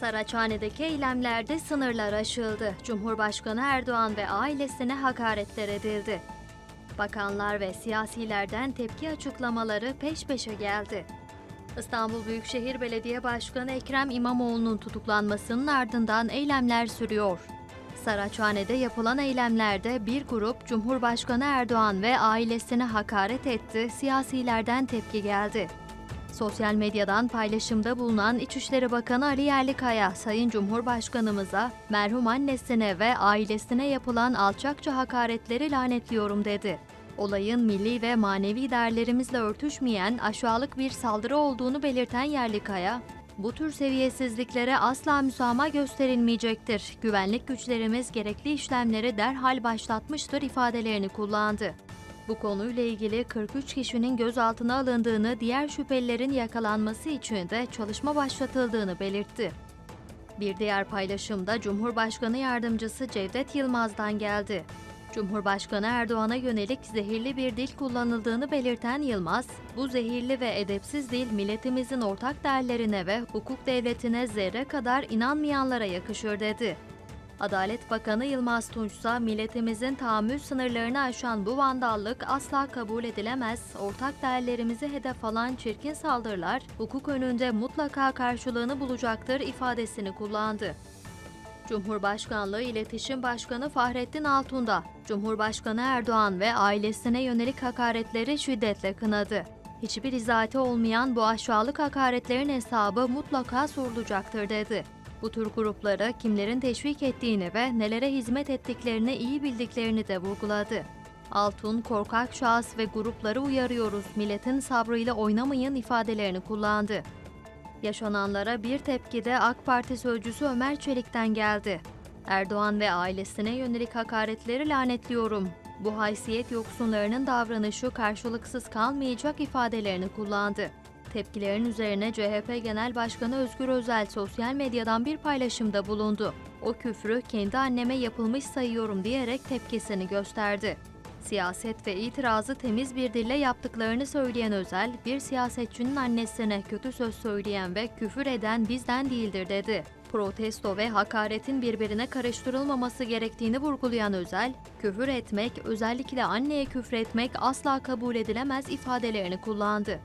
Saraçhane'deki eylemlerde sınırlar aşıldı. Cumhurbaşkanı Erdoğan ve ailesine hakaretler edildi. Bakanlar ve siyasilerden tepki açıklamaları peş peşe geldi. İstanbul Büyükşehir Belediye Başkanı Ekrem İmamoğlu'nun tutuklanmasının ardından eylemler sürüyor. Saraçhane'de yapılan eylemlerde bir grup Cumhurbaşkanı Erdoğan ve ailesine hakaret etti, siyasilerden tepki geldi. Sosyal medyadan paylaşımda bulunan İçişleri Bakanı Ali Yerlikaya, Sayın Cumhurbaşkanımıza, merhum annesine ve ailesine yapılan alçakça hakaretleri lanetliyorum dedi. Olayın milli ve manevi değerlerimizle örtüşmeyen aşağılık bir saldırı olduğunu belirten Yerlikaya, bu tür seviyesizliklere asla müsamaha gösterilmeyecektir. Güvenlik güçlerimiz gerekli işlemleri derhal başlatmıştır ifadelerini kullandı. Bu konuyla ilgili 43 kişinin gözaltına alındığını, diğer şüphelilerin yakalanması için de çalışma başlatıldığını belirtti. Bir diğer paylaşımda Cumhurbaşkanı Yardımcısı Cevdet Yılmaz'dan geldi. Cumhurbaşkanı Erdoğan'a yönelik zehirli bir dil kullanıldığını belirten Yılmaz, bu zehirli ve edepsiz dil milletimizin ortak değerlerine ve hukuk devletine zerre kadar inanmayanlara yakışır dedi. Adalet Bakanı Yılmaz Tunç ise milletimizin tahammül sınırlarını aşan bu vandallık asla kabul edilemez, ortak değerlerimizi hedef alan çirkin saldırılar hukuk önünde mutlaka karşılığını bulacaktır ifadesini kullandı. Cumhurbaşkanlığı İletişim Başkanı Fahrettin Altun da Cumhurbaşkanı Erdoğan ve ailesine yönelik hakaretleri şiddetle kınadı. Hiçbir izahati olmayan bu aşağılık hakaretlerin hesabı mutlaka sorulacaktır dedi. Bu tür grupları kimlerin teşvik ettiğini ve nelere hizmet ettiklerini iyi bildiklerini de vurguladı. Altun, korkak şahıs ve grupları uyarıyoruz, milletin sabrıyla oynamayın ifadelerini kullandı. Yaşananlara bir tepki de AK Parti sözcüsü Ömer Çelik'ten geldi. Erdoğan ve ailesine yönelik hakaretleri lanetliyorum. Bu haysiyet yoksunlarının davranışı karşılıksız kalmayacak ifadelerini kullandı. Tepkilerin üzerine CHP Genel Başkanı Özgür Özel sosyal medyadan bir paylaşımda bulundu. O küfrü kendi anneme yapılmış sayıyorum diyerek tepkisini gösterdi. Siyaset ve itirazı temiz bir dille yaptıklarını söyleyen Özel, bir siyasetçinin annesine kötü söz söyleyen ve küfür eden bizden değildir dedi. Protesto ve hakaretin birbirine karıştırılmaması gerektiğini vurgulayan Özel, küfür etmek, özellikle anneye küfür etmek asla kabul edilemez ifadelerini kullandı.